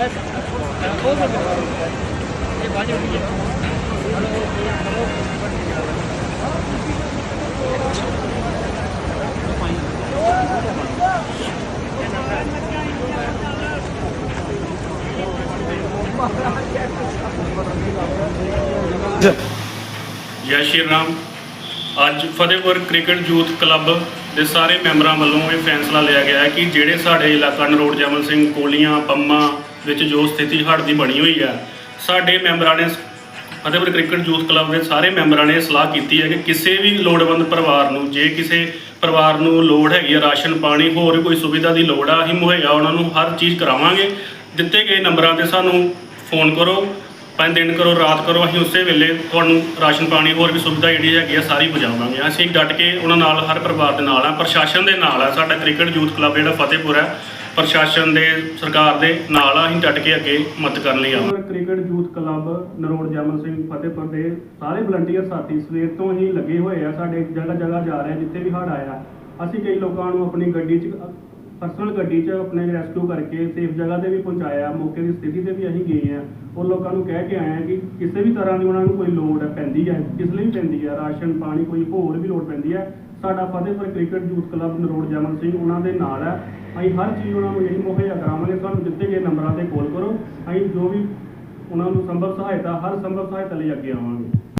ਜੈ ਸ਼੍ਰੀ ਰਾਮ। ਅੱਜ Fatehpur cricket youth club ਦੇ ਸਾਰੇ ਮੈਂਬਰਾਂ ਵੱਲੋਂ ਇਹ ਫੈਸਲਾ ਲਿਆ ਗਿਆ ਹੈ ਕਿ ਜਿਹੜੇ ਸਾਡੇ ਇਲਾਕਾ ਨਰੋੜ ਜਮਲ ਸਿੰਘ, ਕੋਲੀਆਂ ਪੰਮਾ ਵਿੱਚ ਜੋ ਸਥਿਤੀ ਹੜ੍ਹ ਦੀ ਬਣੀ ਹੋਈ ਹੈ ਸਾਡੇ ਮੈਂਬਰਾਂ ਨੇ ਫਤਿਹਪੁਰ ਕ੍ਰਿਕਟ ਯੂਥ ਕਲੱਬ ਦੇ ਸਾਰੇ ਮੈਂਬਰਾਂ ਨੇ ਸਲਾਹ ਕੀਤੀ ਹੈ ਕਿ ਕਿਸੇ ਵੀ ਲੋੜਵੰਦ ਪਰਿਵਾਰ ਨੂੰ, ਜੇ ਕਿਸੇ ਪਰਿਵਾਰ ਨੂੰ ਲੋੜ ਹੈਗੀ ਹੈ ਰਾਸ਼ਨ, ਪਾਣੀ, ਹੋਰ ਕੋਈ ਸੁਵਿਧਾ ਦੀ ਲੋੜ ਆ ਅਸੀਂ ਮੁਹੱਈਆ ਉਹਨਾਂ ਨੂੰ ਹਰ ਚੀਜ਼ ਕਰਾਵਾਂਗੇ। ਦਿੱਤੇ ਗਏ ਨੰਬਰਾਂ ਤੇ ਸਾਨੂੰ ਫੋਨ ਕਰੋ, ਪੰਜ ਦਿਨ ਕਰੋ, ਰਾਤ ਕਰੋ, ਅਸੀਂ ਉਸੇ ਵੇਲੇ ਤੁਹਾਨੂੰ ਰਾਸ਼ਨ, ਪਾਣੀ, ਹੋਰ ਵੀ ਸੁਵਿਧਾ ਜਿਹੜੀ ਹੈਗੀ ਆ ਸਾਰੀ ਪਹੁੰਚਾਵਾਂਗੇ ਅਸੀਂ ਡਟ ਕੇ ਉਹਨਾਂ ਨਾਲ, ਹਰ ਪਰਿਵਾਰ ਦੇ ਨਾਲ ਆ, ਪ੍ਰਸ਼ਾਸਨ ਦੇ ਨਾਲ ਆ, ਸਾਡਾ ਕ੍ਰਿਕਟ ਯੂਥ ਕਲੱਬ ਜਿਹੜਾ ਫਤਿਹਪੁਰ ਹੈ ਪ੍ਰਸ਼ਾਸਨ ਦੇ, ਸਰਕਾਰ ਦੇ ਨਾਲ ਆ, ਅਸੀਂ ਡਟ ਕੇ ਅੱਗੇ ਮਦਦ ਕਰਨ ਲਈ ਆਵਾਂਗੇ cricket youth club Narod Jamal Singh Fatehpur ਦੇ ਸਾਰੇ ਵਲੰਟੀਅਰ ਸਾਥੀ ਸਵੇਰ ਤੋਂ ਹੀ ਲੱਗੇ ਹੋਏ ਆ, ਸਾਡੇ ਜਗ੍ਹਾ ਜਗ੍ਹਾ ਜਾ ਰਹੇ ਜਿੱਥੇ ਵੀ ਹੜ੍ਹ ਆਇਆ। ਅਸੀਂ ਕਈ ਲੋਕਾਂ ਨੂੰ ਆਪਣੀ ਗੱਡੀ 'ਚ ਪਰਸਨਲ ਗੱਡੀ 'ਚ ਆਪਣੇ ਰੈਸਕਿਊ ਕਰਕੇ ਸੇਫ ਜਗ੍ਹਾ ਤੇ ਵੀ ਪਹੁੰਚਾਇਆ, ਮੌਕੇ ਦੀ ਸਥਿਤੀ ਤੇ ਵੀ ਅਸੀਂ ਗਏ ਆ। ਉਹ ਲੋਕਾਂ ਨੂੰ ਕਹਿ ਕੇ ਆਏ ਆ ਕਿ ਕਿਸੇ ਵੀ ਤਰ੍ਹਾਂ ਦੀ ਉਹਨਾਂ ਨੂੰ ਕੋਈ ਲੋੜ ਪੈਂਦੀ ਹੈ ਕਿਸ ਲਈ ਪੈਂਦੀ ਹੈ ਰਾਸ਼ਨ ਪਾਣੀ ਕੋਈ ਹੋਰ ਵੀ ਲੋੜ ਪੈਂਦੀ ਹੈ ਸਾਡਾ Fatehpur cricket youth club Narod Jaman Singh ਉਹਨਾਂ ਦੇ ਨਾਲ ਹੈ। ਅਸੀਂ ਹਰ ਚੀਜ਼ ਉਹਨਾਂ ਨੂੰ ਜਿਹੜੀ ਮੁਹੱਈਆ ਕਰਾਵਾਂਗੇ। ਸਾਨੂੰ ਦਿੱਤੇ ਗਏ ਨੰਬਰਾਂ ਤੇ ਕਾਲ ਕਰੋ। ਅਸੀਂ ਜੋ ਵੀ ਉਹਨਾਂ ਨੂੰ ਸੰਭਵ ਸਹਾਇਤਾ, ਹਰ ਸੰਭਵ ਸਹਾਇਤਾ ਲਈ ਅੱਗੇ ਆਵਾਂਗੇ।